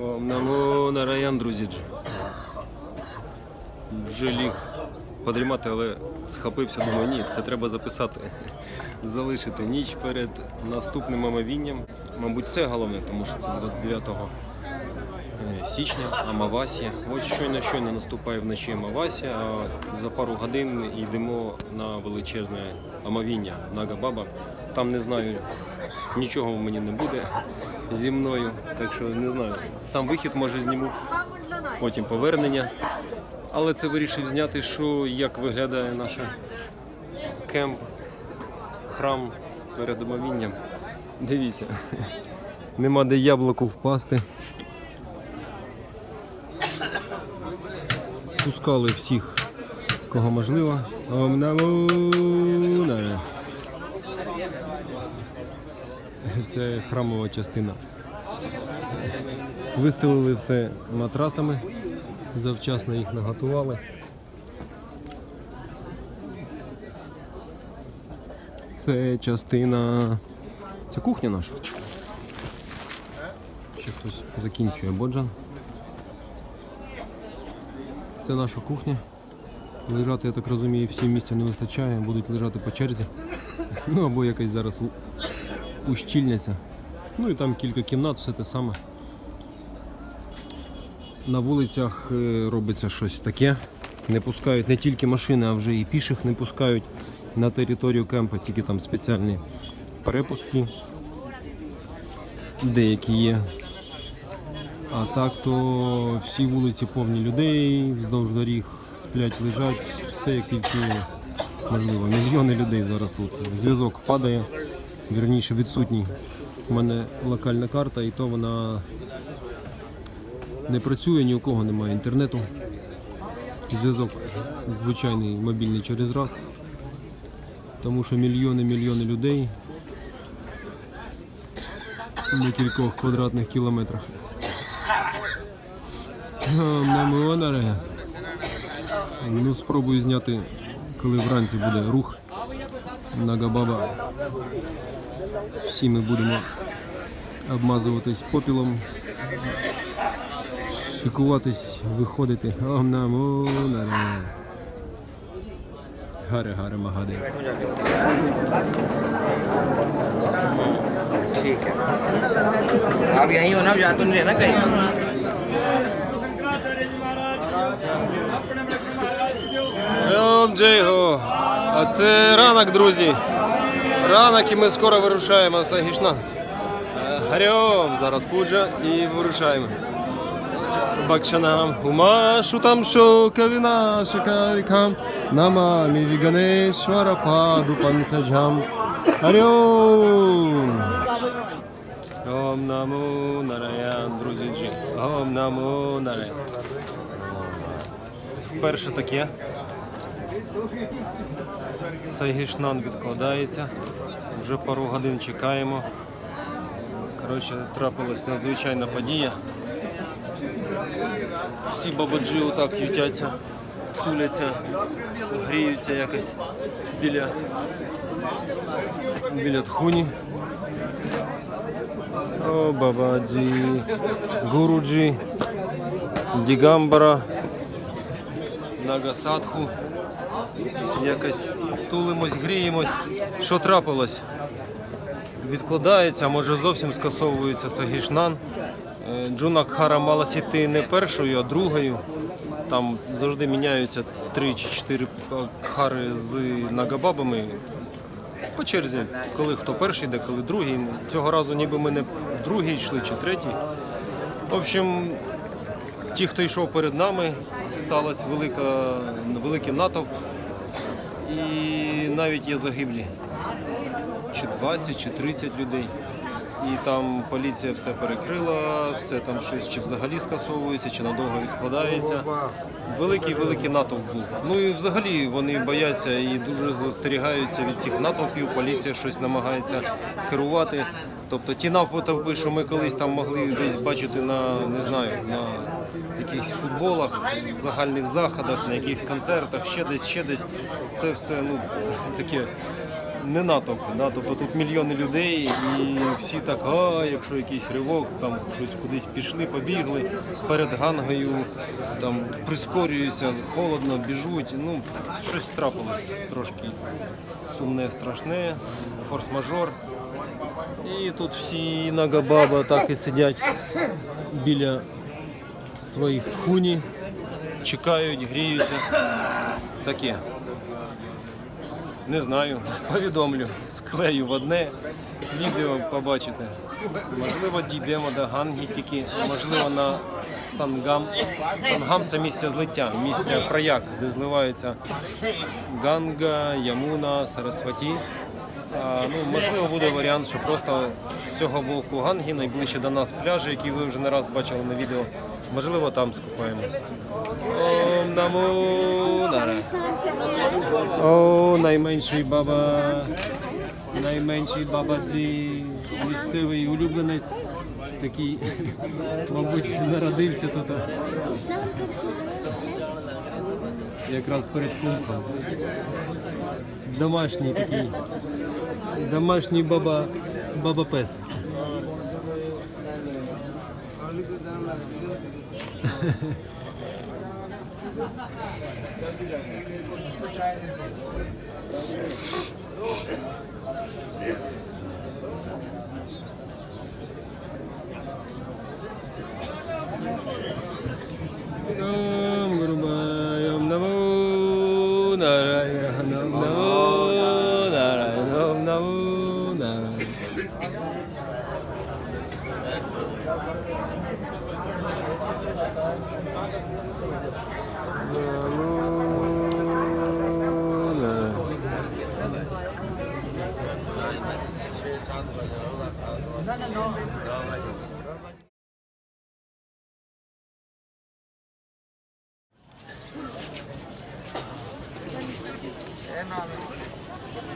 Ом намо нараян, друзі. Вже ліг подрімати, але схопився, думаю, ні, це треба записати. Залишити ніч перед наступним омовінням. Мабуть, це головне, тому що це 29 е, січня, Амавасія. Ось щойно щойно наступає вночі Амавасія, а за пару годин йдемо на величезне омовіння Нага-Баба. Там не знаю, нічого мені не буде зі мною, так що не знаю. Сам вихід може зніму, потім повернення. Але це вирішив зняти, що як виглядає наш кемп, храм перед омовінням. Дивіться, нема де яблуку впасти. Пускали всіх, кого можливо. Це храмова частина. Вистелили все матрасами, завчасно їх наготували. Це частина. Це кухня наша. Ще хтось закінчує боджан. Це наша кухня. Лежати, я так розумію, всім місця не вистачає, будуть лежати по черзі. Ну або якось зараз ущільняться. Ну і там кілька кімнат, все те саме. На вулицях е, робиться щось таке. Не пускають не тільки машини, а вже і піших не пускають на територію кемпа, тільки там спеціальні перепустки. Деякі є. А так то всі вулиці повні людей, вздовж доріг сплять, лежать, все як тільки можливо. Мільйони людей зараз тут. Зв'язок падає, вірніше відсутній. У мене локальна карта, і то вона не працює, ні у кого немає інтернету. Зв'язок звичайний мобільний через раз. Тому що мільйони мільйони людей на кількох квадратних кілометрах. Намионаре. Ну, спробую зняти, коли вранці буде рух Нагабаба. Всі ми будемо обмазуватись попілом, шикуватись, виходити. Ом намонаре. Гаре, гаре, магаде. ठीक है आप यहीं हो ना या तो नहीं रहना कहीं Ом Джейго. А це ранок, друзі. Ранок і ми скоро вирушаємо на Сагішнан. Е, Гарьом, зараз пуджа і вирушаємо. Бакшанам Умашу там шокавіна шикарикам Намамі Віганешвара паду пантаджам Гарьом. Ом наму нараян, друзі джі. Ом наму нараян. Вперше таке. Сайгішнан відкладається. Вже пару годин чекаємо. Коротше, трапилась надзвичайна подія. Всі бабаджі отак ютяться, туляться, гріються якось біля, біля тхуні. О, бабаджі, гуруджі, дігамбара, нагасадху. Якось тулимось, гріємось. Що трапилось? Відкладається, може зовсім скасовується Сагішнан. Е, Джунакхара мала сіти не першою, а другою. Там завжди міняються три чи чотири хари з нагабабами. По черзі, коли хто перший йде, коли другий. Цього разу ніби ми не другий йшли чи третій. В общем, ті, хто йшов перед нами, сталася велика, великий натовп. І навіть є загиблі. Чи 20, чи 30 людей. І там поліція все перекрила, все там щось чи взагалі скасовується, чи надовго відкладається. Великий великий натовп був. Ну і взагалі вони бояться і дуже застерігаються від цих натовпів. Поліція щось намагається керувати. Тобто ті натовпи, що ми колись там могли десь бачити на не знаю, на якихось футболах, загальних заходах, на якихось концертах, ще десь, ще десь. Це все ну таке не натовп. Да? Тобто тут мільйони людей і всі так, а якщо якийсь ривок, там щось кудись пішли, побігли перед гангою, там прискорюються, холодно, біжуть. Ну, щось трапилось трошки сумне, страшне, форс-мажор. І тут всі нагабаба так і сидять біля своїх хуні, чекають, гріються. Таке. Не знаю, повідомлю, склею в одне відео побачите. Можливо, дійдемо до Ганги тільки, можливо, на Сангам. Сангам це місце злиття, місце прояк, де зливаються Ганга, Ямуна, Сарасваті. А, ну, можливо, буде варіант, що просто з цього боку Ганги, найближче до нас пляжі, які ви вже не раз бачили на відео. Можливо, там скупаємось. Ом намо наре. О, найменший баба. Найменший бабаці. Місцевий улюбленець. Такий, мабуть, народився тут. Якраз перед кумком. Домашній такий. Домашній баба, баба пес. Thank you.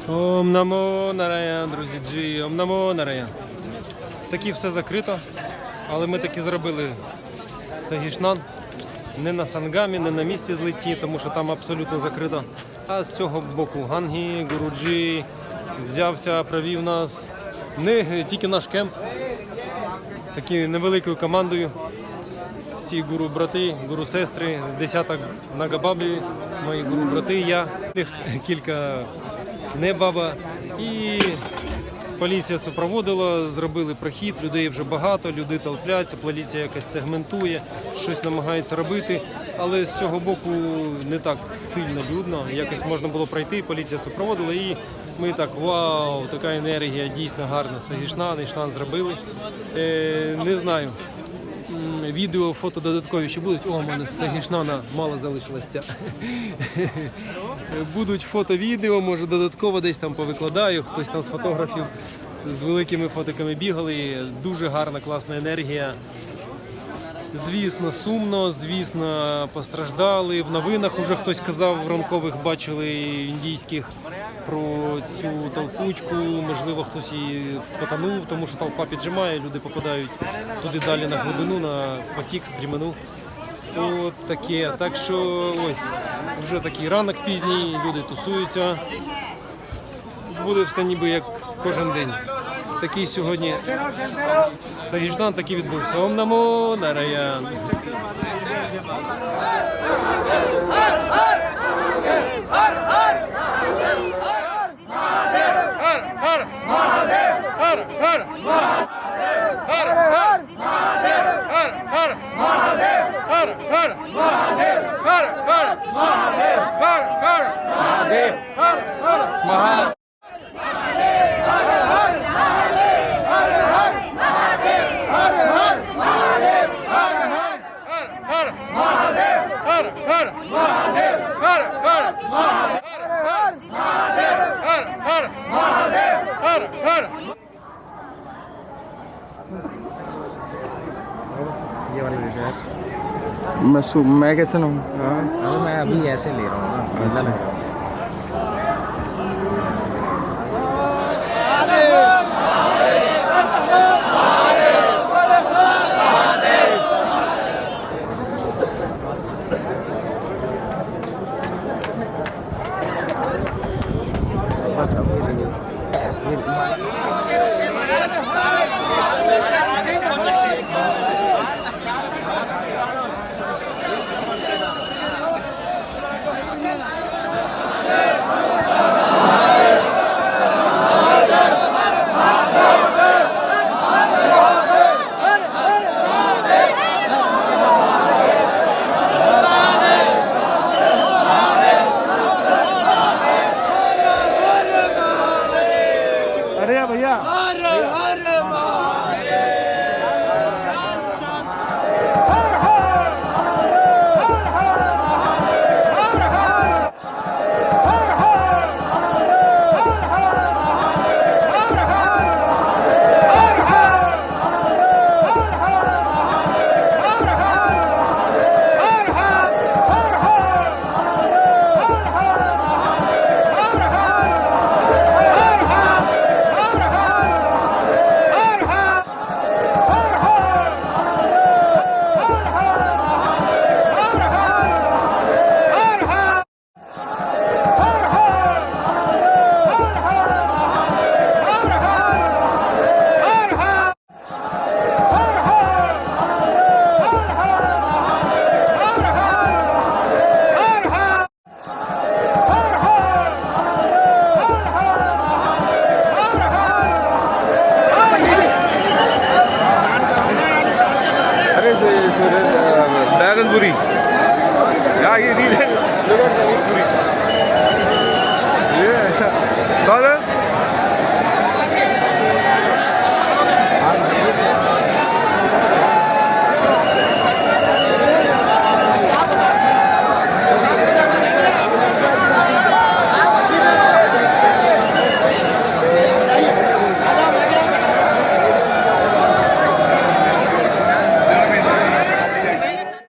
Ом намо нараян, друзі джі, ом намо нараян. Таки все закрито, але ми таки зробили Сагішнан. Не на Сангамі, не на місці злитті, тому що там абсолютно закрито. А з цього боку Гангі, Гуруджі взявся, провів нас. Не тільки наш кемп, такою невеликою командою. Всі гуру-брати, гуру-сестри з десяток нагабабі, мої гуру-брати, я, їх кілька не баба. І поліція супроводила, зробили прохід, людей вже багато, люди толпляться, поліція якось сегментує, щось намагається робити. Але з цього боку не так сильно людно. Якось можна було пройти, поліція супроводила і ми так, вау, така енергія, дійсно гарна. Сагішнан, Ішнан зробили. Е, не знаю. Відео, фото додаткові ще будуть. О, у мене Сагішнана мало залишилося. Будуть фото, відео, може додатково десь там повикладаю. Хтось там з фотографів з великими фотиками бігали. Дуже гарна, класна енергія. Звісно, сумно, звісно, постраждали. В новинах уже хтось казав, в ранкових бачили індійських про цю толкучку. Можливо, хтось і потонув, тому що толпа піджимає, люди попадають туди далі на глибину, на потік, стрімину. От таке. Так що ось вже такий ранок пізній, люди тусуються. Буде все ніби як кожен день. Такий сьогодні Сагіжнан такий відбувся. Ом намо हर हर महादेव हर हर महादेव हर हर महादेव हर हर महादेव llevarle मैं कैसे ना हूँ हाँ मैं अभी ऐसे ले रहा हूँ ना ठंडा लग रहा है